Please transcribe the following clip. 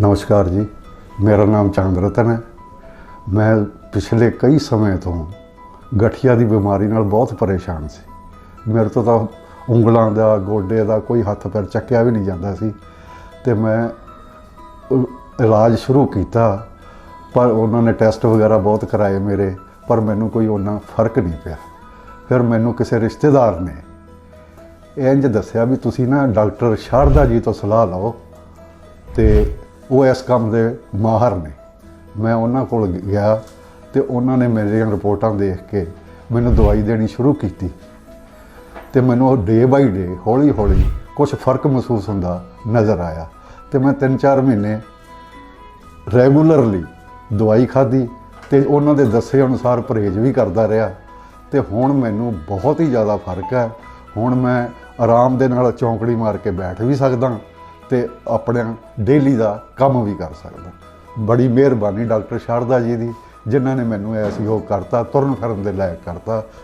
ਨਮਸਕਾਰ ਜੀ। ਮੇਰਾ ਨਾਮ ਚੰਦ ਰਤਨ ਹੈ। ਮੈਂ ਪਿਛਲੇ ਕਈ ਸਮੇਂ ਤੋਂ ਗਠੀਆ ਦੀ ਬਿਮਾਰੀ ਨਾਲ ਬਹੁਤ ਪਰੇਸ਼ਾਨ ਸੀ। ਮੇਰੇ ਤੋਂ ਤਾਂ ਉਂਗਲਾਂ ਦਾ, ਗੋਡੇ ਦਾ ਕੋਈ ਹੱਥ ਪੈਰ ਚੱਕਿਆ ਵੀ ਨਹੀਂ ਜਾਂਦਾ ਸੀ। ਤੇ ਮੈਂ ਇਲਾਜ ਸ਼ੁਰੂ ਕੀਤਾ, ਪਰ ਉਹਨਾਂ ਨੇ ਟੈਸਟ ਵਗੈਰਾ ਬਹੁਤ ਕਰਾਏ ਮੇਰੇ, ਪਰ ਮੈਨੂੰ ਕੋਈ ਉਹਨਾਂ ਫ਼ਰਕ ਨਹੀਂ ਪਿਆ। ਫਿਰ ਮੈਨੂੰ ਕਿਸੇ ਰਿਸ਼ਤੇਦਾਰ ਨੇ ਇੰਜ ਦੱਸਿਆ ਵੀ ਤੁਸੀਂ ਨਾ ਡਾਕਟਰ ਸ਼ਾਰਦਾ ਜੀ ਤੋਂ ਸਲਾਹ ਲਓ ਤੇ ਉਹ ਇਸ ਕੰਮ ਦੇ ਮਾਹਰ ਨੇ। ਮੈਂ ਉਹਨਾਂ ਕੋਲ ਗਿਆ ਤੇ ਉਹਨਾਂ ਨੇ ਮੇਰੀਆਂ ਰਿਪੋਰਟਾਂ ਦੇਖ ਕੇ ਮੈਨੂੰ ਦਵਾਈ ਦੇਣੀ ਸ਼ੁਰੂ ਕੀਤੀ ਤੇ ਮੈਨੂੰ ਉਹ ਡੇ ਬਾਈ ਡੇ ਹੌਲੀ ਹੌਲੀ ਕੁਝ ਫ਼ਰਕ ਮਹਿਸੂਸ ਹੁੰਦਾ ਨਜ਼ਰ ਆਇਆ ਤੇ ਮੈਂ 3-4 ਮਹੀਨੇ ਰੈਗੂਲਰਲੀ ਦਵਾਈ ਖਾਧੀ ਤੇ ਉਹਨਾਂ ਦੇ ਦੱਸੇ ਅਨੁਸਾਰ ਪਰਹੇਜ਼ ਵੀ ਕਰਦਾ ਰਿਹਾ ਤੇ ਹੁਣ ਮੈਨੂੰ ਬਹੁਤ ਹੀ ਜ਼ਿਆਦਾ ਫ਼ਰਕ ਹੈ। ਹੁਣ ਮੈਂ ਆਰਾਮ ਦੇ ਨਾਲ ਚੌਂਕੜੀ ਮਾਰ ਕੇ ਬੈਠ ਵੀ ਸਕਦਾ ਤੇ ਆਪਣੇ ਡੇਲੀ ਦਾ ਕੰਮ ਵੀ ਕਰ ਸਕਦਾ। ਬੜੀ ਮਿਹਰਬਾਨੀ ਡਾਕਟਰ ਸ਼ਾਰਦਾ ਜੀ ਦੀ, ਜਿਨ੍ਹਾਂ ਨੇ ਮੈਨੂੰ ਇਹ ਸਹਿਯੋਗ ਕਰਤਾ, ਤੁਰਨ ਫਿਰਨ ਦੇ ਲਾਇਕ ਕਰਤਾ।